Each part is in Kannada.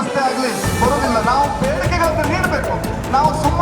ರಸ್ತೆ ಆಗಲಿ. ಬರುವುದಿಲ್ಲ ನಾವು ಬೇಡಿಕೆಗಳನ್ನು ನೀಡಬೇಕು ನಾವು ಸುಮ್ಮನಿದ್ದಾಗ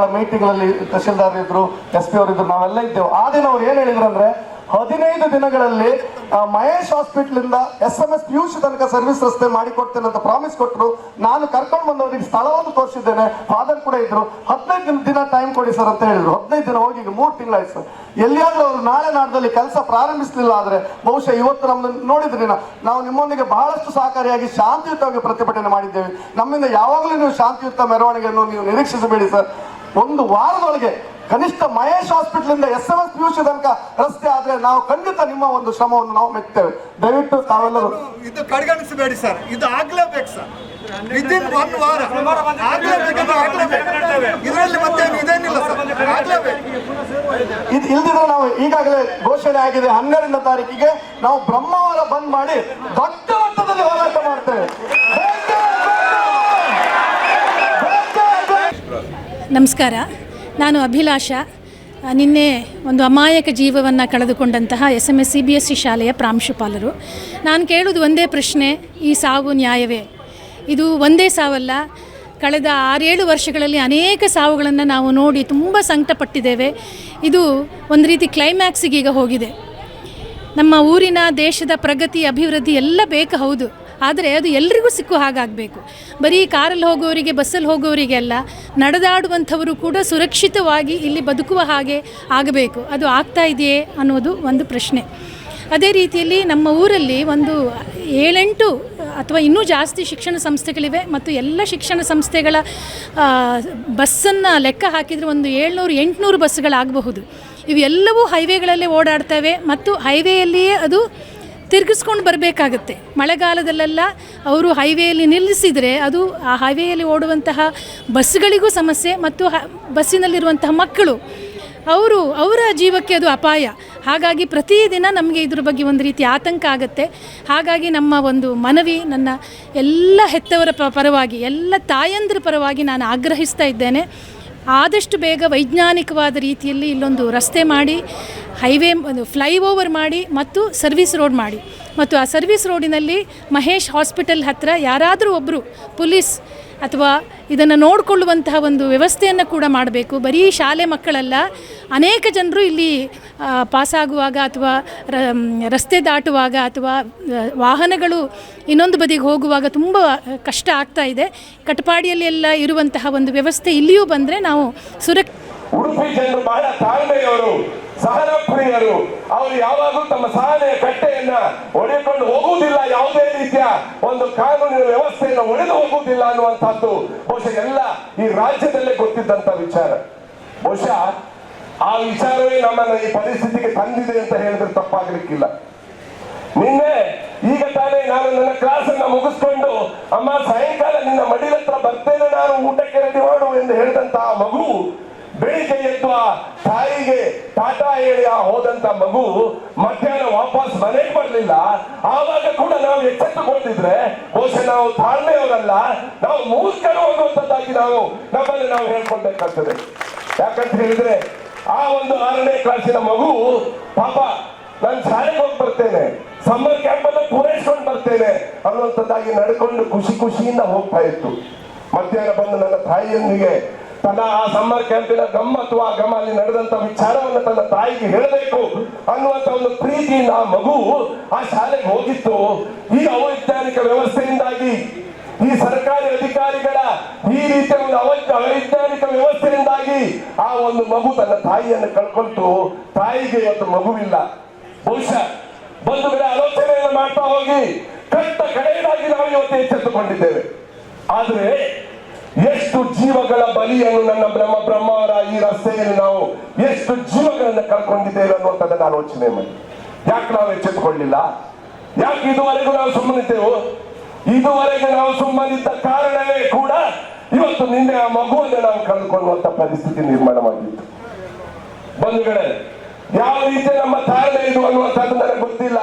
ಜಿಲ್ಲಾಧಿಕಾರಿಗಳ ಮೀಟಿಂಗ್ಗಳಲ್ಲಿ ತಹಶೀಲ್ದಾರ್ ಇದ್ರು, ಎಸ್ ಪಿ ಅವರಿದ್ರು ನಾವೆಲ್ಲ ಇದ್ದೆವು. ಆ ದಿನ ಅವ್ರು ಏನ್ ಹೇಳಿದ್ರು ಅಂದ್ರೆ, ಹದಿನೈದು ದಿನಗಳಲ್ಲಿ ಮಹೇಶ್ ಹಾಸ್ಪಿಟಲ್ ಇಂದ ಎಸ್ ಎಂ ಎಸ್ ಪಿಯೂಷ್ ತನಕ ಸರ್ವಿಸ್ ರಸ್ತೆ ಮಾಡಿಕೊಡ್ತೇನೆ ಅಂತ ಪ್ರಾಮಿಸ್ ಕೊಟ್ಟರು ನಾನು ಕರ್ಕೊಂಡು ಬಂದವರಿಗೆ ಸ್ಥಳವನ್ನು ತೋರಿಸಿದ್ದೇನೆ. ಫಾದರ್ ಕೂಡ ಇದ್ರು. ಹದಿನೈದು ದಿನ ದಿನ ಟೈಮ್ ಕೊಡಿ ಸರ್ ಅಂತ ಹೇಳಿದ್ರು. ಹದಿನೈದು ದಿನ ಹೋಗಿ ಈಗ ಮೂರು ತಿಂಗಳಾಯ್ತು ಸರ್. ಎಲ್ಲಿಯಾದ್ರೂ ಅವರು ನಾಳೆ ನಾಡದಲ್ಲಿ ಕೆಲಸ ಪ್ರಾರಂಭಿಸಲಿಲ್ಲ ಆದ್ರೆ ಬಹುಶಃ ಇವತ್ತು ನಮ್ಮನ್ನು ನೋಡಿದ್ರಿ ನಾವು ನಿಮ್ಮೊಂದಿಗೆ ಬಹಳಷ್ಟು ಸಹಕಾರಿಯಾಗಿ ಶಾಂತಿಯುತವಾಗಿ ಪ್ರತಿಭಟನೆ ಮಾಡಿದ್ದೇವೆ. ನಮ್ಮಿಂದ ಯಾವಾಗಲೂ ನೀವು ಶಾಂತಿಯುತ ಮೆರವಣಿಗೆಯನ್ನು ನೀವು ನಿರೀಕ್ಷಿಸಬೇಡಿ ಸರ್. ಒಂದು ವಾರದೊಳಗೆ ಕನಿಷ್ಠ ಮಹೇಶ್ ಹಾಸ್ಪಿಟಲ್ ಇಂದ ಎಸ್ ಎಂ ಎಸ್ ಪಿಯುಷ್ ತನಕ ರಸ್ತೆ ಆದ್ರೆ ನಾವು ಖಂಡಿತ ನಿಮ್ಮ ಒಂದು ಶ್ರಮವನ್ನು ನಾವು ಮೆಚ್ಚುತ್ತೇವೆ. ದಯವಿಟ್ಟು ತಾವೆಲ್ಲರೂ ಇದು ಕಡೆಗಣಿಸಬೇಡಿ ಸರ್. ಇದು ಆಗ್ಲೇಬೇಕು ಸರ್. ವಿದಿನ್ ಒನ್ ವಾರ. ಇದರಲ್ಲಿ ಮತ್ತೆ ಇದೇನಿಲ್ಲ ಸರ್. ಇದು ಇಲ್ದಿದ್ರೆ ನಾವು ಈಗಾಗಲೇ ಘೋಷಣೆ ಆಗಿದೆ. ಹನ್ನೆರಡನೇ ತಾರೀಕಿಗೆ ನಾವು ಬ್ರಹ್ಮವಾರ ಬಂದ್ ಮಾಡಿ ದೊಡ್ಡ ಮಟ್ಟದಲ್ಲಿ ಹೋರಾಟ ಮಾಡ್ತೇವೆ ಬೇಕೇ ಬೇಕು! ಬೇಕೇ ಬೇಕು! ನಮಸ್ಕಾರ. ನಾನು ಅಭಿಲಾಷ. ನಿನ್ನೆ ಒಂದು ಅಮಾಯಕ ಜೀವವನ್ನು ಕಳೆದುಕೊಂಡಂತಹ S M S C B S C ಶಾಲೆಯ ಪ್ರಾಂಶುಪಾಲರು. ನಾನು ಕೇಳೋದು ಒಂದೇ ಪ್ರಶ್ನೆ, ಈ ಸಾವು ನ್ಯಾಯವೇ? ಇದು ಒಂದೇ ಸಾವಲ್ಲ, ಕಳೆದ ಆರೇಳು ವರ್ಷಗಳಲ್ಲಿ ಅನೇಕ ಸಾವುಗಳನ್ನು ನಾವು ನೋಡಿ ತುಂಬ ಸಂಕಟಪಟ್ಟಿದ್ದೇವೆ. ಇದು ಒಂದು ರೀತಿ ಕ್ಲೈಮ್ಯಾಕ್ಸಿಗೆ ಈಗ ಹೋಗಿದೆ. ನಮ್ಮ ಊರಿನ ದೇಶದ ಪ್ರಗತಿ, ಅಭಿವೃದ್ಧಿ ಎಲ್ಲ ಬೇಕು ಹೌದು. ಆದರೆ ಅದು ಎಲ್ರಿಗೂ ಸಿಕ್ಕೋ ಹಾಗಾಗಬೇಕು. ಬರೀ ಕಾರಲ್ಲಿ ಹೋಗೋರಿಗೆ ಬಸ್ಸಲ್ಲಿ ಹೋಗೋರಿಗೆ ಅಲ್ಲ, ನಡೆದಾಡುವಂಥವರು ಕೂಡ ಸುರಕ್ಷಿತವಾಗಿ ಇಲ್ಲಿ ಬದುಕುವ ಹಾಗೆ ಆಗಬೇಕು. ಅದು ಆಗ್ತಾ ಇದೆಯೇ ಅನ್ನೋದು ಒಂದು ಪ್ರಶ್ನೆ. ಅದೇ ರೀತಿಯಲ್ಲಿ ನಮ್ಮ ಊರಲ್ಲಿ ಒಂದು ಏಳೆಂಟು ಅಥವಾ ಇನ್ನೂ ಜಾಸ್ತಿ ಶಿಕ್ಷಣ ಸಂಸ್ಥೆಗಳಿವೆ ಮತ್ತು ಎಲ್ಲ ಶಿಕ್ಷಣ ಸಂಸ್ಥೆಗಳ ಬಸ್ಸನ್ನು ಲೆಕ್ಕ ಹಾಕಿದರೆ ಒಂದು ಏಳ್ನೂರು, ಎಂಟುನೂರು ಬಸ್ಗಳಾಗಬಹುದು ಇವೆಲ್ಲವೂ ಹೈವೇಗಳಲ್ಲೇ ಓಡಾಡ್ತವೆ ಮತ್ತು ಹೈವೇಯಲ್ಲಿಯೇ ಅದು ತಿರುಗಿಸ್ಕೊಂಡು ಬರಬೇಕಾಗತ್ತೆ. ಮಳೆಗಾಲದಲ್ಲೆಲ್ಲ ಅವರು ಹೈವೇಯಲ್ಲಿ ನಿಲ್ಲಿಸಿದರೆ ಅದು ಆ ಹೈವೇಯಲ್ಲಿ ಓಡುವಂತಹ ಬಸ್ಗಳಿಗೂ ಸಮಸ್ಯೆ ಮತ್ತು ಹ, ಬಸ್ಸಿನಲ್ಲಿರುವಂತಹ ಮಕ್ಕಳು. ಅವರು, ಅವರ ಜೀವಕ್ಕೆ ಅದು ಅಪಾಯ. ಹಾಗಾಗಿ ಪ್ರತಿದಿನ ನಮಗೆ ಇದ್ರ ಬಗ್ಗೆ ಒಂದು ರೀತಿ ಆತಂಕ ಆಗುತ್ತೆ. ಹಾಗಾಗಿ ನಮ್ಮ ಒಂದು ಮನವಿ, ನನ್ನ ಎಲ್ಲ ಹೆತ್ತವರ ಪರವಾಗಿ, ಎಲ್ಲ ತಾಯಂದ್ರ ಪರವಾಗಿ ನಾನು ಆಗ್ರಹಿಸ್ತಾ ಇದ್ದೇನೆ. ಆದಷ್ಟು ಬೇಗ ವೈಜ್ಞಾನಿಕವಾದ ರೀತಿಯಲ್ಲಿ ಇಲ್ಲೊಂದು ರಸ್ತೆ ಮಾಡಿ ಹೈವೇ ಒಂದು ಫ್ಲೈ ಓವರ್ ಮಾಡಿ ಮತ್ತು ಸರ್ವಿಸ್ ರೋಡ್ ಮಾಡಿ. ಮತ್ತು ಆ ಸರ್ವಿಸ್ ರೋಡಿನಲ್ಲಿ ಮಹೇಶ್ ಹಾಸ್ಪಿಟಲ್ ಹತ್ತಿರ ಯಾರಾದರೂ ಒಬ್ಬರು ಪೊಲೀಸ್ ಅಥವಾ ಇದನ್ನು ನೋಡಿಕೊಳ್ಳುವಂತಹ ಒಂದು ವ್ಯವಸ್ಥೆಯನ್ನು ಕೂಡ ಮಾಡಬೇಕು. ಬರೀ ಶಾಲೆ ಮಕ್ಕಳಲ್ಲ, ಅನೇಕ ಜನರು ಇಲ್ಲಿ ಪಾಸಾಗುವಾಗ ಅಥವಾ ರಸ್ತೆ ದಾಟುವಾಗ ಅಥವಾ ವಾಹನಗಳು ಇನ್ನೊಂದು ಬದಿಗೆ ಹೋಗುವಾಗ ತುಂಬ ಕಷ್ಟ ಆಗ್ತಾ ಇದೆ. ಕಟಪಾಡಿಯಲ್ಲಿ ಎಲ್ಲ ಇರುವಂತಹ ಒಂದು ವ್ಯವಸ್ಥೆ ಇಲ್ಲಿಯೂ ಬಂದರೆ ನಾವು ಸುರಕ್ಷ ಉಡುಪಿ ಜನರು ಸಹನ ಪ್ರಿಯರು ಅವರು ಯಾವಾಗಲೂ ತಮ್ಮ ಸಹನೆಯ ಕಟ್ಟೆಯನ್ನ ಒಡೆದುಕೊಂಡು ಹೋಗುವುದಿಲ್ಲ. ಯಾವುದೇ ರೀತಿಯ ಒಂದು ಕಾನೂನಿನ ವ್ಯವಸ್ಥೆಯನ್ನು ಒಡೆದು ಹೋಗುವುದಿಲ್ಲ ಅನ್ನುವಂತಹದ್ದು ಬಹುಶಃ ಎಲ್ಲ ಈ ರಾಜ್ಯದಲ್ಲೇ ಗೊತ್ತಿದ್ದಂತ ವಿಚಾರ. ಬಹುಶಃ ಆ ವಿಚಾರವೇ ನಮ್ಮನ್ನ ಈ ಪರಿಸ್ಥಿತಿಗೆ ತಂದಿದೆ ಅಂತ ಹೇಳಿದ್ರೆ ತಪ್ಪಾಗಲಿಕ್ಕಿಲ್ಲ. ನಿನ್ನೆ ಈಗ ತಾನೇ ನಾನು ನನ್ನ ಕ್ಲಾಸ್ ಅನ್ನ ಮುಗಿಸ್ಕೊಂಡು, ಅಮ್ಮ, ಸಾಯಂಕಾಲ ನಿನ್ನ ಮಡಿಲತ್ರ ಬರ್ತೇನೆ, ನಾನು ಊಟಕ್ಕೆ ರೆಡಿ ಮಾಡು ಎಂದು ಹೇಳಿದಂತ ಆ ಮಗು ಬೆಳಿಗ್ಗೆ ಎದ್ದು ತಾಯಿಗೆ ಟಾಟಾ ಹೇಳಿ ಆ ಹೋದಂತ ಮಗು ಮಧ್ಯಾಹ್ನ ವಾಪಸ್ ಮನೆಗೆ ಬರಲಿಲ್ಲ. ಆವಾಗ ಕೂಡ ನಾವು ಎಚ್ಚೆತ್ತುಕೊಂಡಿದ್ರೆ ಬಹುಶಃ ನಾವು ತಾಳ್ಮೆಯವರಲ್ಲ. ನಾವು ಮೂರ್ಖರು ಅನ್ನುವಂಥದ್ದಾಗಿ ನಾವು ನಮ್ಮಲ್ಲಿ ನಾವು ಹೇಳ್ಕೊಳ್ಬೇಕಾಗ್ತದೆ. ಯಾಕಂತ ಹೇಳಿದ್ರೆ ಆ ಒಂದು ಆರನೇ ಕ್ಲಾಸಿನ ಮಗು ಪಾಪ ನಾನು ಶಾಲೆಗೆ ಹೋಗಿ ಬರ್ತೇನೆ. ಸಮ್ಮರ್ ಕ್ಯಾಂಪ್ ಅನ್ನು ಪೂರೈಸ್ಕೊಂಡು ಬರ್ತೇನೆ ಅನ್ನುವಂಥದ್ದಾಗಿ ನಡ್ಕೊಂಡು ಖುಷಿ ಖುಷಿಯಿಂದ ಹೋಗ್ತಾ ಇತ್ತು. ಮಧ್ಯಾಹ್ನ ಬಂದು ನನ್ನ ತಾಯಿಯೊಂದಿಗೆ ತನ್ನ ಆ ಸಮ್ಮರ್ ಕ್ಯಾಂಪಿನ ಗಮ್ಮತ್ತು, ಆ ಗಮ ಅಲ್ಲಿ ನಡೆದಂತ ವಿಚಾರವನ್ನು ತನ್ನ ತಾಯಿಗೆ ಹೇಳಬೇಕು ಅನ್ನುವಂತ ಒಂದು ಪ್ರೀತಿಯಿಂದ ಆ ಮಗು ಆ ಶಾಲೆಗೆ ಹೋಗಿತ್ತು. ಈ ಅವೈಜ್ಞಾನಿಕ ವ್ಯವಸ್ಥೆಯಿಂದಾಗಿ ಈ ಸರ್ಕಾರಿ ಅಧಿಕಾರಿಗಳ ಈ ರೀತಿಯ ಒಂದು ಅವೈಜ್ಞ, ಅವೈಜ್ಞಾನಿಕ ವ್ಯವಸ್ಥೆಯಿಂದಾಗಿ ಆ ಒಂದು ಮಗು ತನ್ನ ತಾಯಿಯನ್ನು ಕಳ್ಕೊಂಡು ತಾಯಿಗೆ ಇವತ್ತು ಮಗುವಿಲ್ಲ. ಬಹುಶಃ ಬಂಧುಗಳ ಆಲೋಚನೆಯನ್ನು ಮಾಡ್ತಾ ಹೋಗಿ, ಕಟ್ಟ ಕಡೆಯದಾಗಿ ನಾವು ಇವತ್ತು ಎಚ್ಚೆತ್ತುಕೊಂಡಿದ್ದೇವೆ. ಆದ್ರೆ ಎಷ್ಟು ಜೀವಗಳ ಬಲಿಯನ್ನು ನನ್ನ ಬ್ರಹ್ಮ ಬ್ರಹ್ಮವರ ಈ ರಸ್ತೆಯಲ್ಲಿ ನಾವು ಎಷ್ಟು ಜೀವಗಳನ್ನು ಕಳ್ಕೊಂಡಿದ್ದೇವೆ ಅನ್ನುವಂಥದ್ದನ್ನು ಆಲೋಚನೆ ಮಾಡಿ ಯಾಕೆ ನಾವು ಎಚ್ಚೆತ್ತುಕೊಳ್ಳಿಲ್ಲ? ಯಾಕೆ ಇದುವರೆಗೂ ನಾವು ಸುಮ್ಮನಿದ್ದೆವು? ಇದುವರೆಗೆ ನಾವು ಸುಮ್ಮನಿದ್ದ ಕಾರಣವೇ ಕೂಡ ಇವತ್ತು ನಿನ್ನೆ ಆ ಮಗುವನ್ನು ನಾವು ಕಳ್ಕೊಳ್ಳುವಂತ ಪರಿಸ್ಥಿತಿ ನಿರ್ಮಾಣವಾಗಿತ್ತು. ಬಂಧುಗಳೇ ಯಾವ ರೀತಿ ನಮ್ಮ ತಾಳ್ಮೆ ಇದು ಅನ್ನುವಂಥದ್ದು ನನಗೆ ಗೊತ್ತಿಲ್ಲ.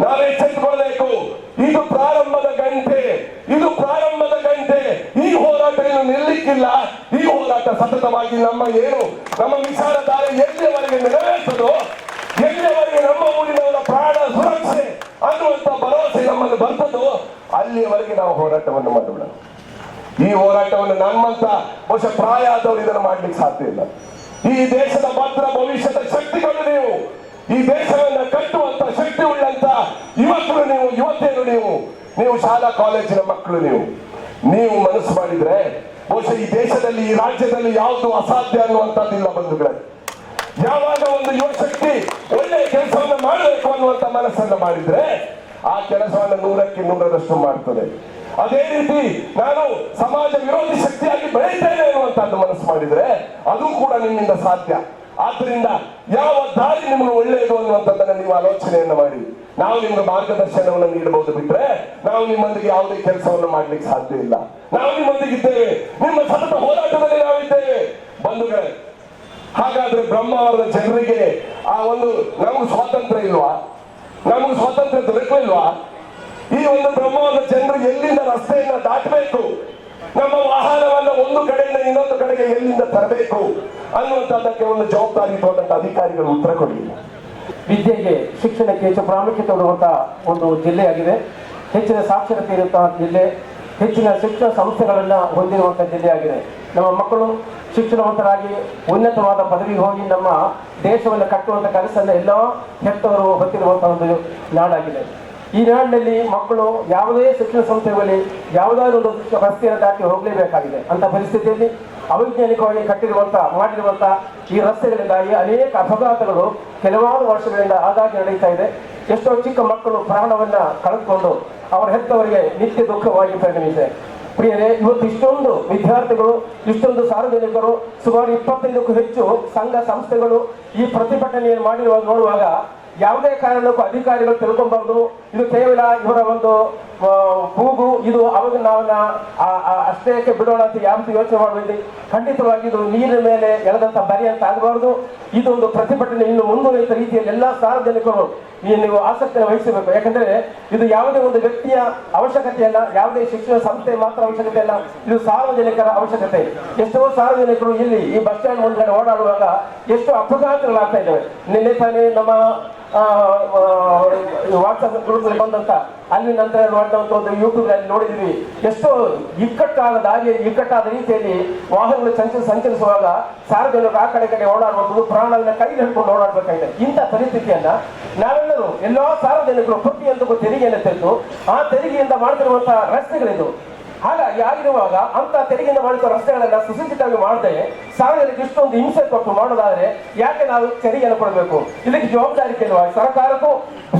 ನಾವು ಎಚ್ಚೆತ್ತುಕೊಳ್ಬೇಕು ಇದು ಪ್ರಾರಂಭದ ಗಂಟೆ. ಇದು ಏನು ನಿಲ್ಲಿಕ್ಕಿಲ್ಲ. ಈ ಹೋರಾಟ ಸತತವಾಗಿ ನಮ್ಮ ಏನು? ನಮ್ಮ ವಿಚಾರಧಾರೆ ಎಲ್ಲಿಯವರೆಗೆ ನೆರವೇರ್ತದೋ? ಎಲ್ಲಿಯವರೆಗೆ ನಮ್ಮ ಊರಿನವರ ಪ್ರಾಣ ಸುರಕ್ಷೆ ಅನ್ನುವಂತ ಭರವಸೆ ನಮ್ಮಲ್ಲಿ ಬರ್ತದೋ, ಅಲ್ಲಿಯವರೆಗೆ ನಾವು ಹೋರಾಟವನ್ನು ಮಾಡೋಣ ಈ ಹೋರಾಟವನ್ನು ನಮ್ಮಂತ ಬಹುಶಃ ಪ್ರಾಯ ಆದವರು ಇದನ್ನು ಮಾಡ್ಲಿಕ್ಕೆ ಸಾಧ್ಯ ಇಲ್ಲ. ಈ ದೇಶದ ಭದ್ರ ಭವಿಷ್ಯದ ಶಕ್ತಿಗಳು ನೀವು, ಈ ದೇಶವನ್ನ ಕಟ್ಟುವಂತ ಶಕ್ತಿ ಉಳ್ಳಂತ ಯುವಕರು ನೀವು, ಯುವತಿಯರು ನೀವು ನೀವು ಶಾಲಾ, ಕಾಲೇಜಿನ ಮಕ್ಕಳು ನೀವು ನೀವು ಮನಸ್ಸು ಮಾಡಿದ್ರೆ ಬಹುಶಃ ಈ ದೇಶದಲ್ಲಿ, ಈ ರಾಜ್ಯದಲ್ಲಿ ಯಾವುದು ಅಸಾಧ್ಯ ಅನ್ನುವಂಥದ್ದಿಲ್ಲ ಬಂಧುಗಳೇ. ಯಾವಾಗ ಒಂದು ಯುವಶಕ್ತಿ ಒಳ್ಳೆಯ ಕೆಲಸವನ್ನು ಮಾಡಬೇಕು ಅನ್ನುವಂತ ಮನಸ್ಸನ್ನು ಮಾಡಿದ್ರೆ, ಆ ಕೆಲಸವನ್ನು ನೂರಕ್ಕೆ ನೂರರಷ್ಟು ಮಾಡ್ತದೆ. ಅದೇ ರೀತಿ ನಾನು ಸಮಾಜ ವಿರೋಧಿ ಶಕ್ತಿಯಾಗಿ ಬೆಳೀತೇನೆ ಅನ್ನುವಂಥದ್ದು ಮನಸ್ಸು ಮಾಡಿದ್ರೆ, ಅದು ಕೂಡ ನಿಮ್ಮಿಂದ ಸಾಧ್ಯ. ಆದ್ರಿಂದ ಯಾವ ದಾರಿ ನಿಮ್ಗೆ ಒಳ್ಳೆಯದು ಅನ್ನುವಂಥದ್ದನ್ನ ನೀವು ಆಲೋಚನೆಯನ್ನ ಮಾಡಿ. ನಾವು ನಿಮ್ಗೆ ಮಾರ್ಗದರ್ಶನವನ್ನು ನೀಡಬಹುದು ಬಿಟ್ರೆ ನಾವು ನಿಮ್ಮೊಂದಿಗೆ ಯಾವುದೇ ಕೆಲಸವನ್ನು ಮಾಡ್ಲಿಕ್ಕೆ ಸಾಧ್ಯ ಇಲ್ಲ. ನಾವು ನಿಮ್ಮೊಂದಿಗೆ ಇದ್ದೇವೆ. ನಿಮ್ಮ ಸತತ ಹೋರಾಟದಲ್ಲಿ ನಾವಿದ್ದೇವೆ. ಬಂಧುಗಳೇ, ಹಾಗಾದ್ರೆ ಬ್ರಹ್ಮಾವರದ ಜನರಿಗೆ ಆ ಒಂದು ನಮಗೆ ಸ್ವಾತಂತ್ರ್ಯ ಇಲ್ವಾ? ನಮಗೆ ಸ್ವಾತಂತ್ರ್ಯ ದೊರಕಲಿಲ್ವಾ ಈ ಒಂದು ಬ್ರಹ್ಮಾವರದ ಜನರು ಎಲ್ಲಿಂದ ರಸ್ತೆಯನ್ನ ದಾಟಬೇಕು? ನಮ್ಮ ವಾಹನವನ್ನು ಒಂದು ಕಡೆಯಿಂದ ಇನ್ನೊಂದು ಕಡೆಗೆ ಎಲ್ಲಿಂದ ತರಬೇಕು ಅನ್ನುವಂಥದ್ದಕ್ಕೆ ಒಂದು ಜವಾಬ್ದಾರಿಯುತವಾದಂಥ ಅಧಿಕಾರಿಗಳು ಉತ್ತರ ಕೊಡಿ ವಿದ್ಯೆಗೆ, ಶಿಕ್ಷಣಕ್ಕೆ ಹೆಚ್ಚು ಪ್ರಾಮುಖ್ಯತೆ ಕೊಡುವಂತಹ ಒಂದು ಜಿಲ್ಲೆಯಾಗಿದೆ. ಹೆಚ್ಚಿನ ಸಾಕ್ಷರತೆ ಇರುವಂತಹ ಜಿಲ್ಲೆ, ಹೆಚ್ಚಿನ ಶಿಕ್ಷಣ ಸಂಸ್ಥೆಗಳನ್ನು ಹೊಂದಿರುವಂತಹ ಜಿಲ್ಲೆಯಾಗಿದೆ. ನಮ್ಮ ಮಕ್ಕಳು ಶಿಕ್ಷಣವಂತರಾಗಿ ಉನ್ನತವಾದ ಪದವಿಗೆ ಹೋಗಿ ನಮ್ಮ ದೇಶವನ್ನು ಕಟ್ಟುವಂಥ ಕನಸನ್ನು ಎಲ್ಲ ಹೆತ್ತವರು ಹೊತ್ತಿರುವಂತಹ ಒಂದು ನಾಡಾಗಿದೆ. ಈ ನಾಡಿನಲ್ಲಿ ಮಕ್ಕಳು ಯಾವುದೇ ಶಿಕ್ಷಣ ಸಂಸ್ಥೆಗಳಲ್ಲಿ ಯಾವುದಾದ್ರೂ ಒಂದು ರಸ್ತೆಯನ್ನು ದಾಟಿ ಹೋಗಲೇಬೇಕಾಗಿದೆ ಅಂತ ಪರಿಸ್ಥಿತಿಯಲ್ಲಿ ಅವೈಜ್ಞಾನಿಕವಾಗಿ ಕಟ್ಟಿರುವಂತ ಮಾಡಿರುವಂಥ ಈ ರಸ್ತೆಗಳಿಂದಾಗಿ ಅನೇಕ ಅಪಘಾತಗಳು ಕೆಲವಾರು ವರ್ಷಗಳಿಂದ ಆದಾಗಿ ನಡೀತಾ ಇದೆ. ಎಷ್ಟೋ ಚಿಕ್ಕ ಮಕ್ಕಳು ಪ್ರಾಣವನ್ನ ಕಳೆದುಕೊಂಡು ಅವರ ಹೆತ್ತವರಿಗೆ ನಿತ್ಯ ದುಃಖವಾಗಿ ಪರಿಣಮಿಸಿದೆ. ಪ್ರಿಯರೇ, ಇವತ್ತು ಇಷ್ಟೊಂದು ವಿದ್ಯಾರ್ಥಿಗಳು, ಇಷ್ಟೊಂದು ಸಾರ್ವಜನಿಕರು, ಸುಮಾರು ಇಪ್ಪತ್ತೈದಕ್ಕೂ ಹೆಚ್ಚು ಸಂಘ ಸಂಸ್ಥೆಗಳು ಈ ಪ್ರತಿಭಟನೆಯನ್ನು ಮಾಡಿರುವಾಗ ನೋಡುವಾಗ ಯಾವುದೇ ಕಾರಣಕ್ಕೂ ಅಧಿಕಾರಿಗಳು ತಿಳ್ಕೊಬಾರ್ದು. ಇದು ಕೇವಲ ಇವರ ಒಂದು ಕೂಗು. ಇದು ಅವಾಗ ನಾವನ್ನ ಅಷ್ಟೇಕ್ಕೆ ಬಿಡೋಣ ಅಂತ ಯಾವತ್ತೂ ಯೋಚನೆ ಮಾಡಬೇಡಿ. ಖಂಡಿತವಾಗಿ ಇದು ನೀರಿನ ಮೇಲೆ ಎಳೆದಂತ ಬರಿ ಅಂತ ಆಗಬಾರ್ದು. ಇದೊಂದು ಪ್ರತಿಭಟನೆ ಇನ್ನು ಮುಂದುವರಿಯುತ್ತ ರೀತಿಯಲ್ಲಿ ಎಲ್ಲ ಸಾರ್ವಜನಿಕರು ಈ ನೀವು ಆಸಕ್ತಿಯನ್ನು ವಹಿಸಬೇಕು. ಯಾಕಂದ್ರೆ ಇದು ಯಾವುದೇ ಒಂದು ವ್ಯಕ್ತಿಯ ಅವಶ್ಯಕತೆ ಅಲ್ಲ, ಯಾವುದೇ ಶಿಕ್ಷಣ ಸಂಸ್ಥೆ ಮಾತ್ರ ಅವಶ್ಯಕತೆ ಅಲ್ಲ, ಇದು ಸಾರ್ವಜನಿಕರ ಅವಶ್ಯಕತೆ. ಎಷ್ಟೋ ಸಾರ್ವಜನಿಕರು ಇಲ್ಲಿ ಈ ಬಸ್ ಸ್ಟ್ಯಾಂಡ್ ಮುಂದೆ ಓಡಾಡುವಾಗ ಎಷ್ಟು ಅಪಘಾತಗಳಾಗ್ತಾ ಇದ್ದಾವೆ. ನಿನ್ನೆ ತಾನೇ ನಮ್ಮ ವಾಟ್ಸಪ್ ಗ್ರೂಪ್ ಬಂದಂತ ಅಲ್ಲಿ ನಂತರ ಮಾಡಿದಂತ ಒಂದು ಯೂಟ್ಯೂಬ್ ಅಲ್ಲಿ ನೋಡಿದ್ವಿ. ಎಷ್ಟೋ ಇಕ್ಕಟ್ಟಾದ ದಾರಿಯ ಇಕ್ಕಟ್ಟಾದ ರೀತಿಯಲ್ಲಿ ವಾಹನಗಳು ಸಂಚ ಸಂಚರಿಸುವಾಗ ಸಾರ್ವಜನಿಕರು ಆ ಕಡೆ ಕಡೆ ಓಡಾಡುವಂಥದ್ದು ಪ್ರಾಣಗಳನ್ನ ಕೈ ಹಿಡ್ಕೊಂಡು ಓಡಾಡಬೇಕಾಗಿದೆ. ಇಂಥ ಪರಿಸ್ಥಿತಿಯನ್ನ ನಾವೆಲ್ಲರೂ ಎಲ್ಲೋ ಸಾರ್ವಜನಿಕರು ಪ್ರತಿಯೊಂದಕ್ಕೂ ತೆರಿಗೆಯನ್ನು ತೆರೆದು, ಆ ತೆರಿಗೆಯಿಂದ ಮಾಡ್ತಿರುವಂತಹ ರಸ್ತೆಗಳಿದು ಹಾಗಾಗಿ ಆಗಿರುವಾಗ ಅಂತ ತೆರಿಗೆಯಿಂದ ಮಾಡಿದ ರಸ್ತೆಗಳನ್ನ ಸುಸಜ್ಜಿತವಾಗಿ ಮಾಡದೆ ಸಾರ್ವಜನಿಕ ಇಷ್ಟೊಂದು ಹಿಂಸೆ ಕೊಟ್ಟು ಮಾಡೋದಾದ್ರೆ ಯಾಕೆ ನಾವು ತೆರಿಗೆಯನ್ನು ಕೊಡಬೇಕು? ಇದಕ್ಕೆ ಜವಾಬ್ದಾರಿ ಕೇಳುವ ಸರ್ಕಾರಕ್ಕೂ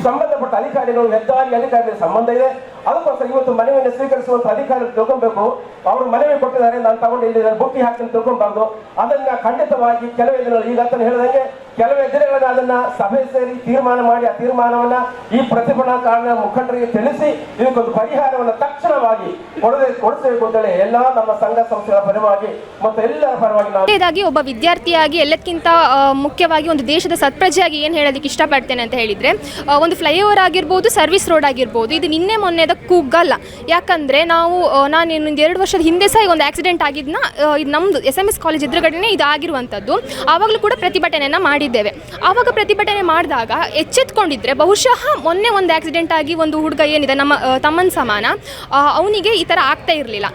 ಸಂಬಂಧಪಟ್ಟ ಅಧಿಕಾರಿಗಳು, ಹೆದ್ದಾರಿ ಅಧಿಕಾರಿಗಳ ಸಂಬಂಧ ಇದೆ. ಅದಕ್ಕೋಸ್ಕರ ಇವತ್ತು ಮನವಿಯನ್ನು ಸ್ವೀಕರಿಸುವಂತ ಅಧಿಕಾರಿ ತಿಳ್ಕೊಬೇಕು. ಅವರು ಮನವಿ ಕೊಟ್ಟಿದ್ದಾರೆ, ನಾನು ತಗೊಂಡು ಇಲ್ಲಿ ಬುಟ್ಟಿ ಹಾಕಿ ತಿಳ್ಕೊಬಾರ್ದು. ಅದನ್ನ ಖಂಡಿತವಾಗಿ ಕೆಲವೇ ದಿನಗಳು ಈಗ ಅದನ್ನು ಹೇಳಿದಂಗೆ ಕೆಲವೇ ದಿನಗಳಲ್ಲಿ ಅದನ್ನ ಸಭೆ ಸೇರಿ ತೀರ್ಮಾನ ಮಾಡಿ, ಆ ತೀರ್ಮಾನವನ್ನ ಈ ಪ್ರತಿಭಟನಾಕಾರಣ ಮುಖಂಡರಿಗೆ ತಿಳಿಸಿ ಇದಕ್ಕೊಂದು ಪರಿಹಾರವನ್ನು ತಕ್ಷಣವಾಗಿ ಕೊಡದೆ, ಕೊಡಿಸಬೇಕು ಅಂತೇಳಿ ಎಲ್ಲಾ ನಮ್ಮ ಸಂಘ ಸಂಸ್ಥೆಗಳ ಪರವಾಗಿ ಮತ್ತು ಎಲ್ಲರ ಪರವಾಗಿ ನಾವು ಒಬ್ಬ ವಿದ್ಯಾರ್ಥಿಯಾಗಿ ಎಲ್ಲಕ್ಕಿಂತ ಮುಖ್ಯವಾಗಿ ಒಂದು ದೇಶದ ಸತ್ಪ್ರಜೆಯಾಗಿ ಏನು ಹೇಳೋದಕ್ಕೆ ಇಷ್ಟಪಡ್ತೇನೆ ಅಂತ ಹೇಳಿದ್ರೆ ಒಂದು ಫ್ಲೈಓವರ್ ಆಗಿರ್ಬೋದು, ಸರ್ವಿಸ್ ರೋಡ್ ಆಗಿರ್ಬೋದು, ಇದು ನಿನ್ನೆ ಮೊನ್ನೆದ ಕೂಗಲ್ಲ ಯಾಕಂದರೆ ನಾವು ನಾನು ಇನ್ನೊಂದು ಎರಡು ವರ್ಷದ ಹಿಂದೆ ಸಹ ಈಗ ಒಂದು ಆಕ್ಸಿಡೆಂಟ್ ಆಗಿದ್ದನ್ನ ಇದು ನಮ್ಮದು ಎಸ್ ಎಂ ಎಸ್ ಕಾಲೇಜ್ ಎದುರುಗಡೆನೇ ಇದು ಆಗಿರುವಂಥದ್ದು ಆವಾಗಲೂ ಕೂಡ ಪ್ರತಿಭಟನೆಯನ್ನು ಮಾಡಿದ್ದೇವೆ. ಆವಾಗ ಪ್ರತಿಭಟನೆ ಮಾಡಿದಾಗ ಎಚ್ಚೆತ್ಕೊಂಡಿದ್ರೆ ಬಹುಶಃ ಮೊನ್ನೆ ಒಂದು ಆಕ್ಸಿಡೆಂಟ್ ಆಗಿ ಒಂದು ಹುಡುಗ ಏನಿದೆ, ನಮ್ಮ ತಮ್ಮನ ಸಮಾನ ಅವನಿಗೆ ಈ ಥರ ಆಗ್ತಾ ಇರಲಿಲ್ಲ.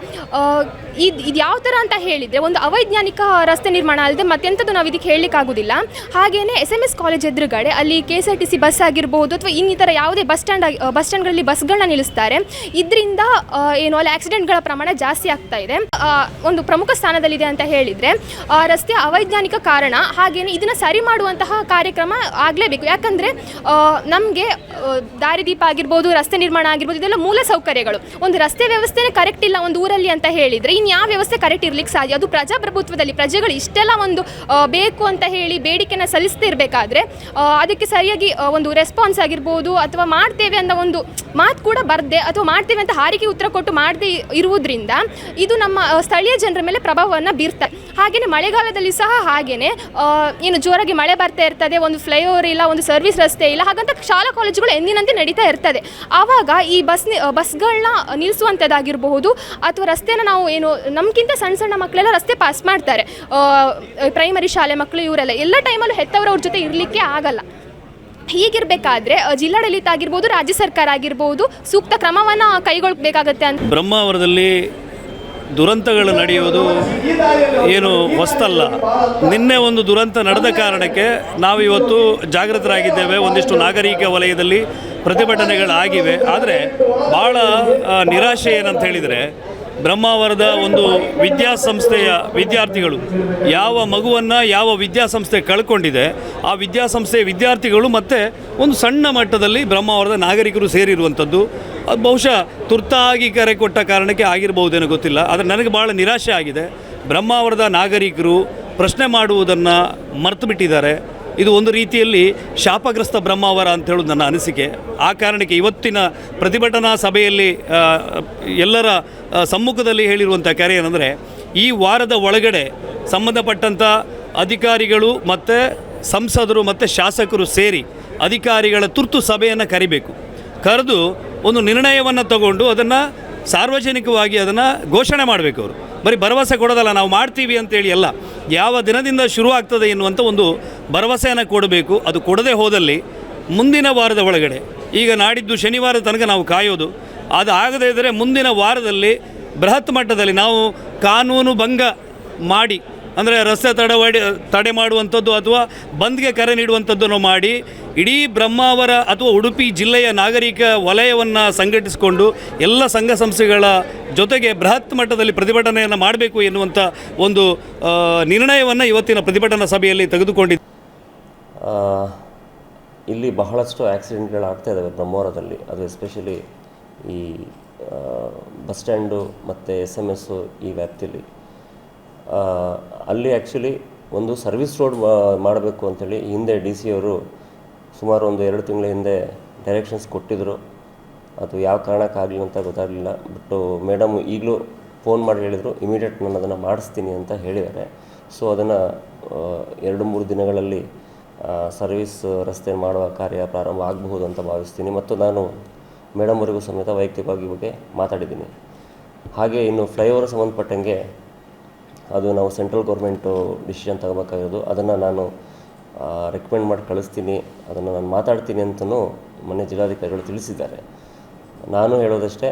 ಇದು ಇದು ಯಾವ ಥರ ಅಂತ ಹೇಳಿದರೆ ಒಂದು ಅವೈಜ್ಞಾನಿಕ ರಸ್ತೆ ನಿರ್ಮಾಣ ಅಲ್ಲದೆ ಮತ್ತೆಂಥದ್ದು ನಾವು ಇದಕ್ಕೆ ಹೇಳಲಿಕ್ಕಾಗೋದಿಲ್ಲ ಹಾಗೆಯೇ ಎಸ್ ಎಂ ಎಸ್ ಕಾಲೇಜ್ ಎದುರುಗಡೆ ಅಲ್ಲಿ K S R T C bus ಆಗಿರ್ಬೋದು ಅಥವಾ ಇನ್ನಿತರ ಯಾವುದೇ ಬಸ್ ಸ್ಟ್ಯಾಂಡ್ ಬಸ್ ಸ್ಟ್ಯಾಂಡ್ಗಳಲ್ಲಿ ಬಸ್ಗಳನ್ನ ನಿಲ್ಲಿಸ್ತಾರೆ. ಇದರಿಂದ ಏನು ಅಲ್ಲಿ ಆಕ್ಸಿಡೆಂಟ್ಗಳ ಪ್ರಮಾಣ ಜಾಸ್ತಿ ಆಗ್ತಾ ಇದೆ. ಒಂದು ಪ್ರಮುಖ ಸ್ಥಾನದಲ್ಲಿದೆ ಅಂತ ಹೇಳಿದರೆ ರಸ್ತೆ ಅವೈಜ್ಞಾನಿಕ ಕಾರಣ. ಹಾಗೆಯೇ ಇದನ್ನು ಸರಿ ಮಾಡುವಂತಹ ಕಾರ್ಯಕ್ರಮ ಆಗಲೇಬೇಕು. ಯಾಕಂದರೆ ನಮಗೆ ದಾರಿದೀಪ ಆಗಿರ್ಬೋದು, ರಸ್ತೆ ನಿರ್ಮಾಣ ಆಗಿರ್ಬೋದು, ಇದೆಲ್ಲ ಮೂಲ ಸೌಕರ್ಯಗಳು. ಒಂದು ರಸ್ತೆ ವ್ಯವಸ್ಥೆನೇ ಕರೆಕ್ಟ್ ಇಲ್ಲ ಒಂದು ಊರಲ್ಲಿ ಅಂತ ಹೇಳಿದರೆ ಯಾವ ವ್ಯವಸ್ಥೆ ಕರೆಕ್ಟ್ ಇರ್ಲಿಕ್ಕೆ ಸಾಧ್ಯ? ಅದು ಪ್ರಜಾಪ್ರಭುತ್ವದಲ್ಲಿ ಪ್ರಜೆಗಳು ಇಷ್ಟೆಲ್ಲ ಒಂದು ಬೇಕು ಅಂತ ಹೇಳಿ ಬೇಡಿಕೆನ ಸಲ್ಲಿಸ್ತಾ ಇರಬೇಕಾದ್ರೆ ಅದಕ್ಕೆ ಸರಿಯಾಗಿ ಒಂದು ರೆಸ್ಪಾನ್ಸ್ ಆಗಿರ್ಬೋದು ಅಥವಾ ಮಾಡ್ತೇವೆ ಅಂತ ಒಂದು ಮಾತು ಕೂಡ ಬರದೆ ಅಥವಾ ಮಾಡ್ತೇವೆ ಅಂತ ಹಾರಿಗೆ ಉತ್ತರ ಕೊಟ್ಟು ಮಾಡದೇ ಇರುವುದರಿಂದ ಇದು ನಮ್ಮ ಸ್ಥಳೀಯ ಜನರ ಮೇಲೆ ಪ್ರಭಾವವನ್ನು ಬೀರ್ತಾರೆ ಹಾಗೆಯೇ ಮಳೆಗಾಲದಲ್ಲಿ ಸಹ ಹಾಗೆಯೇ ಏನು ಜೋರಾಗಿ ಮಳೆ ಬರ್ತಾ ಇರ್ತದೆ, ಒಂದು ಫ್ಲೈಓವರ್ ಇಲ್ಲ, ಒಂದು ಸರ್ವಿಸ್ ರಸ್ತೆ ಇಲ್ಲ, ಹಾಗಂತ ಶಾಲಾ ಕಾಲೇಜುಗಳು ಎಂದಿನಂತೆ ನಡೀತಾ ಇರ್ತದೆ. ಆವಾಗ ಈ ಬಸ್ ಬಸ್ಗಳನ್ನ ನಿಲ್ಲಿಸುವಂಥದ್ದಾಗಿರಬಹುದು ಅಥವಾ ರಸ್ತೆನ ನಾವು ಏನು ನಮಗಿಂತ ಸಣ್ಣ ಸಣ್ಣ ಮಕ್ಕಳೆಲ್ಲ ರಸ್ತೆ ಪಾಸ್ ಮಾಡ್ತಾರೆ. ಪ್ರೈಮರಿ ಶಾಲೆ ಮಕ್ಕಳು ಇವರೆಲ್ಲ. ಎಲ್ಲ ಟೈಮಲ್ಲೂ ಹೆತ್ತವರು ಅವ್ರ ಜೊತೆ ಇರಲಿಕ್ಕೆ ಆಗಲ್ಲ. ಹೀಗಿರಬೇಕಾದ್ರೆ ಜಿಲ್ಲಾಡಳಿತ ಆಗಿರ್ಬೋದು, ರಾಜ್ಯ ಸರ್ಕಾರ ಆಗಿರ್ಬೋದು, ಸೂಕ್ತ ಕ್ರಮವನ್ನು ಕೈಗೊಳ್ಳಬೇಕಾಗತ್ತೆ ಅಂತ. ಬ್ರಹ್ಮಾವರದಲ್ಲಿ ದುರಂತಗಳು ನಡೆಯುವುದು ಏನು ಹೊಸ್ತಲ್ಲ. ನಿನ್ನೆ ಒಂದು ದುರಂತ ನಡೆದ ಕಾರಣಕ್ಕೆ ನಾವು ಇವತ್ತು ಜಾಗೃತರಾಗಿದ್ದೇವೆ. ಒಂದಿಷ್ಟು ನಾಗರಿಕ ವಲಯದಲ್ಲಿ ಪ್ರತಿಭಟನೆಗಳಾಗಿವೆ. ಆದರೆ ಭಾಳ ನಿರಾಶೆ ಏನಂತ ಹೇಳಿದರೆ ಬ್ರಹ್ಮಾವರದ ಒಂದು ವಿದ್ಯಾಸಂಸ್ಥೆಯ ವಿದ್ಯಾರ್ಥಿಗಳು ಯಾವ ಮಗುವನ್ನು ಯಾವ ವಿದ್ಯಾಸಂಸ್ಥೆ ಕಳ್ಕೊಂಡಿದೆ, ಆ ವಿದ್ಯಾಸಂಸ್ಥೆಯ ವಿದ್ಯಾರ್ಥಿಗಳು ಮತ್ತು ಒಂದು ಸಣ್ಣ ಮಟ್ಟದಲ್ಲಿ ಬ್ರಹ್ಮಾವರದ ನಾಗರಿಕರು ಸೇರಿರುವಂಥದ್ದು. ಅದು ಬಹುಶಃ ತುರ್ತಾಗಿ ಕರೆ ಕೊಟ್ಟ ಕಾರಣಕ್ಕೆ ಆಗಿರಬಹುದೇನೋ ಗೊತ್ತಿಲ್ಲ, ಆದರೆ ನನಗೆ ಭಾಳ ನಿರಾಶೆ ಆಗಿದೆ. ಬ್ರಹ್ಮಾವರದ ನಾಗರಿಕರು ಪ್ರಶ್ನೆ ಮಾಡುವುದನ್ನು ಮರೆತು ಬಿಟ್ಟಿದ್ದಾರೆ. ಇದು ಒಂದು ರೀತಿಯಲ್ಲಿ ಶಾಪಗ್ರಸ್ತ ಬ್ರಹ್ಮಾವರ ಅಂತ ಹೇಳೋದು ನನ್ನ ಅನಿಸಿಕೆ. ಆ ಕಾರಣಕ್ಕೆ ಇವತ್ತಿನ ಪ್ರತಿಭಟನಾ ಸಭೆಯಲ್ಲಿ ಎಲ್ಲರ ಸಮ್ಮುಖದಲ್ಲಿ ಹೇಳಿರುವಂಥ ಕರೆ ಏನಂದರೆ, ಈ ವಾರದ ಒಳಗಡೆ ಸಂಬಂಧಪಟ್ಟಂಥ ಅಧಿಕಾರಿಗಳು ಮತ್ತು ಸಂಸದರು ಮತ್ತು ಶಾಸಕರು ಸೇರಿ ಅಧಿಕಾರಿಗಳ ತುರ್ತು ಸಭೆಯನ್ನು ಕರಿಬೇಕು. ಕರೆದು ಒಂದು ನಿರ್ಣಯವನ್ನು ತಗೊಂಡು ಅದನ್ನು ಸಾರ್ವಜನಿಕವಾಗಿ ಅದನ್ನು ಘೋಷಣೆ ಮಾಡಬೇಕು ಅವರು. ಬರೀ ಭರವಸೆ ಕೊಡೋದಲ್ಲ, ನಾವು ಮಾಡ್ತೀವಿ ಅಂತೇಳಿ ಅಲ್ಲ. ಯಾವ ದಿನದಿಂದ ಶುರು ಆಗ್ತದೆ ಎನ್ನುವಂಥ ಒಂದು ಭರವಸೆಯನ್ನು ಕೊಡಬೇಕು. ಅದು ಕೊಡದೆ ಹೋದಲ್ಲಿ ಮುಂದಿನ ವಾರದ ಒಳಗಡೆ. ಈಗ ನಾಡಿದ್ದು ಶನಿವಾರದ ತನಕ ನಾವು ಕಾಯೋದು. ಅದು ಆಗದೇ ಇದ್ದರೆ ಮುಂದಿನ ವಾರದಲ್ಲಿ ಬೃಹತ್ ಮಟ್ಟದಲ್ಲಿ ನಾವು ಕಾನೂನು ಭಂಗ ಮಾಡಿ, ಅಂದರೆ ರಸ್ತೆ ತಡವಾಡಿ, ತಡೆ ಮಾಡುವಂಥದ್ದು ಅಥವಾ ಬಂದ್ಗೆ ಕರೆ ನೀಡುವಂಥದ್ದನ್ನು ಮಾಡಿ ಇಡೀ ಬ್ರಹ್ಮಾವರ ಅಥವಾ ಉಡುಪಿ ಜಿಲ್ಲೆಯ ನಾಗರಿಕ ವಲಯವನ್ನು ಸಂಘಟಿಸಿಕೊಂಡು ಎಲ್ಲ ಸಂಘ ಸಂಸ್ಥೆಗಳ ಜೊತೆಗೆ ಬೃಹತ್ ಮಟ್ಟದಲ್ಲಿ ಪ್ರತಿಭಟನೆಯನ್ನು ಮಾಡಬೇಕು ಎನ್ನುವಂಥ ಒಂದು ನಿರ್ಣಯವನ್ನು ಇವತ್ತಿನ ಪ್ರತಿಭಟನಾ ಸಭೆಯಲ್ಲಿ ತೆಗೆದುಕೊಂಡಿದ್ದು. ಇಲ್ಲಿ ಬಹಳಷ್ಟು ಆಕ್ಸಿಡೆಂಟ್ಗಳಾಗ್ತಾ ಇದ್ದಾವೆ ಬ್ರಹ್ಮಾವರದಲ್ಲಿ. ಅದು ಎಸ್ಪೆಷಲಿ ಈ ಬಸ್ ಸ್ಟ್ಯಾಂಡು ಮತ್ತು ಎಸ್ ಎಂ ಎಸ್ಸು ಈ ವ್ಯಾಪ್ತಿಯಲ್ಲಿ. ಅಲ್ಲಿ ಆ್ಯಕ್ಚುಲಿ ಒಂದು ಸರ್ವಿಸ್ ರೋಡ್ ಮಾಡಬೇಕು ಅಂಥೇಳಿ ಹಿಂದೆ ಡಿ ಸಿ ಅವರು ಸುಮಾರು ಒಂದು ಎರಡು ತಿಂಗಳ ಹಿಂದೆ ಡೈರೆಕ್ಷನ್ಸ್ ಕೊಟ್ಟಿದ್ದರು ಅದು ಯಾವ ಕಾರಣಕ್ಕಾಗಲಿ ಅಂತ ಗೊತ್ತಾಗಲಿಲ್ಲ. ಬಟ್ಟು ಮೇಡಮ್ ಈಗಲೂ ಫೋನ್ ಮಾಡಿ ಹೇಳಿದರು ಇಮಿಡಿಯೇಟ್ ನಾನು ಅದನ್ನು ಮಾಡಿಸ್ತೀನಿ ಅಂತ ಹೇಳಿದ್ದಾರೆ. ಸೊ ಅದನ್ನು ಎರಡು ಮೂರು ದಿನಗಳಲ್ಲಿ ಸರ್ವಿಸ್ ರಸ್ತೆ ಮಾಡುವ ಕಾರ್ಯ ಪ್ರಾರಂಭ ಆಗಬಹುದು ಅಂತ ಭಾವಿಸ್ತೀನಿ. ಮತ್ತು ನಾನು ಮೇಡಮ್ ಅವರಿಗೂ ಸಮೇತ ವೈಯಕ್ತಿಕವಾಗಿ ಬಗ್ಗೆ ಮಾತಾಡಿದ್ದೀನಿ. ಹಾಗೆ ಇನ್ನು ಫ್ಲೈಓವರ್ ಸಂಬಂಧಪಟ್ಟಂಗೆ, ಅದು ನಾವು ಸೆಂಟ್ರಲ್ ಗೌರ್ಮೆಂಟು ಡಿಸಿಷನ್ ತಗೋಬೇಕಾಗಿರೋದು. ಅದನ್ನು ನಾನು ರೆಕಮೆಂಡ್ ಮಾಡಿ ಕಳಿಸ್ತೀನಿ, ಅದನ್ನು ನಾನು ಮಾತಾಡ್ತೀನಿ ಅಂತಲೂ ಮೊನ್ನೆ ಜಿಲ್ಲಾಧಿಕಾರಿಗಳು ತಿಳಿಸಿದ್ದಾರೆ. ನಾನು ಹೇಳೋದಷ್ಟೇ,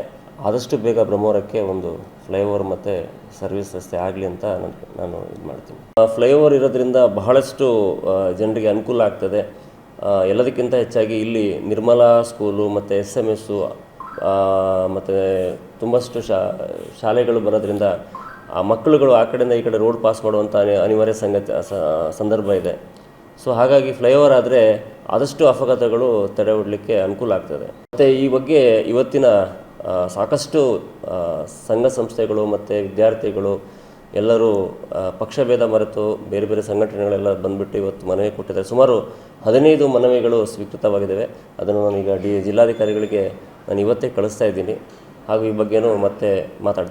ಆದಷ್ಟು ಬೇಗ ಬ್ರಹ್ಮೋರಕ್ಕೆ ಒಂದು ಫ್ಲೈಓವರ್ ಮತ್ತು ಸರ್ವಿಸ್ ರಸ್ತೆ ಆಗಲಿ ಅಂತ ನಾನು ನಾನು ಇದು ಮಾಡ್ತೀನಿ. ಫ್ಲೈಓವರ್ ಇರೋದ್ರಿಂದ ಬಹಳಷ್ಟು ಜನರಿಗೆ ಅನುಕೂಲ ಆಗ್ತದೆ. ಎಲ್ಲದಕ್ಕಿಂತ ಹೆಚ್ಚಾಗಿ ಇಲ್ಲಿ ನಿರ್ಮಲಾ ಸ್ಕೂಲು ಮತ್ತು ಎಸ್ ಎಂ ಎಸ್ಸು ಮತ್ತು ತುಂಬಷ್ಟು ಶಾ, ಶಾಲೆಗಳು ಬರೋದ್ರಿಂದ ಆ ಮಕ್ಕಳುಗಳು ಆ ಕಡೆಯಿಂದ ಈ ಕಡೆ ರೋಡ್ ಪಾಸ್ ಮಾಡುವಂಥ ಅನಿವಾರ್ಯ ಸಂಗತಿ ಸಂದರ್ಭ ಇದೆ. ಸೊ ಹಾಗಾಗಿ ಫ್ಲೈಓವರ್ ಆದರೆ ಆದಷ್ಟು ಅಪಘಾತಗಳು ತಡೆ ಒಡ್ಲಿಕ್ಕೆ ಅನುಕೂಲ ಆಗ್ತದೆ. ಮತ್ತು ಈ ಬಗ್ಗೆ ಇವತ್ತಿನ ಸಾಕಷ್ಟು ಸಂಘ ಸಂಸ್ಥೆಗಳು ಮತ್ತು ವಿದ್ಯಾರ್ಥಿಗಳು ಎಲ್ಲರೂ ಪಕ್ಷಭೇದ ಮರೆತು ಬೇರೆ ಬೇರೆ ಸಂಘಟನೆಗಳೆಲ್ಲ ಬಂದುಬಿಟ್ಟು ಇವತ್ತು ಮನವಿ ಕೊಟ್ಟಿದ್ದಾರೆ. ಸುಮಾರು ಹದಿನೈದು ಮನವಿಗಳು ಸ್ವೀಕೃತವಾಗಿದ್ದಾವೆ. ಅದನ್ನು ನಾನೀಗ ಡಿ, ಜಿಲ್ಲಾಧಿಕಾರಿಗಳಿಗೆ ನಾನು ಇವತ್ತೇ ಕಳಿಸ್ತಾ ಇದ್ದೀನಿ. ಹಾಗೂ ಈ ಬಗ್ಗೆನೂ ಮತ್ತೆ ಮಾತಾಡ್ತೀನಿ.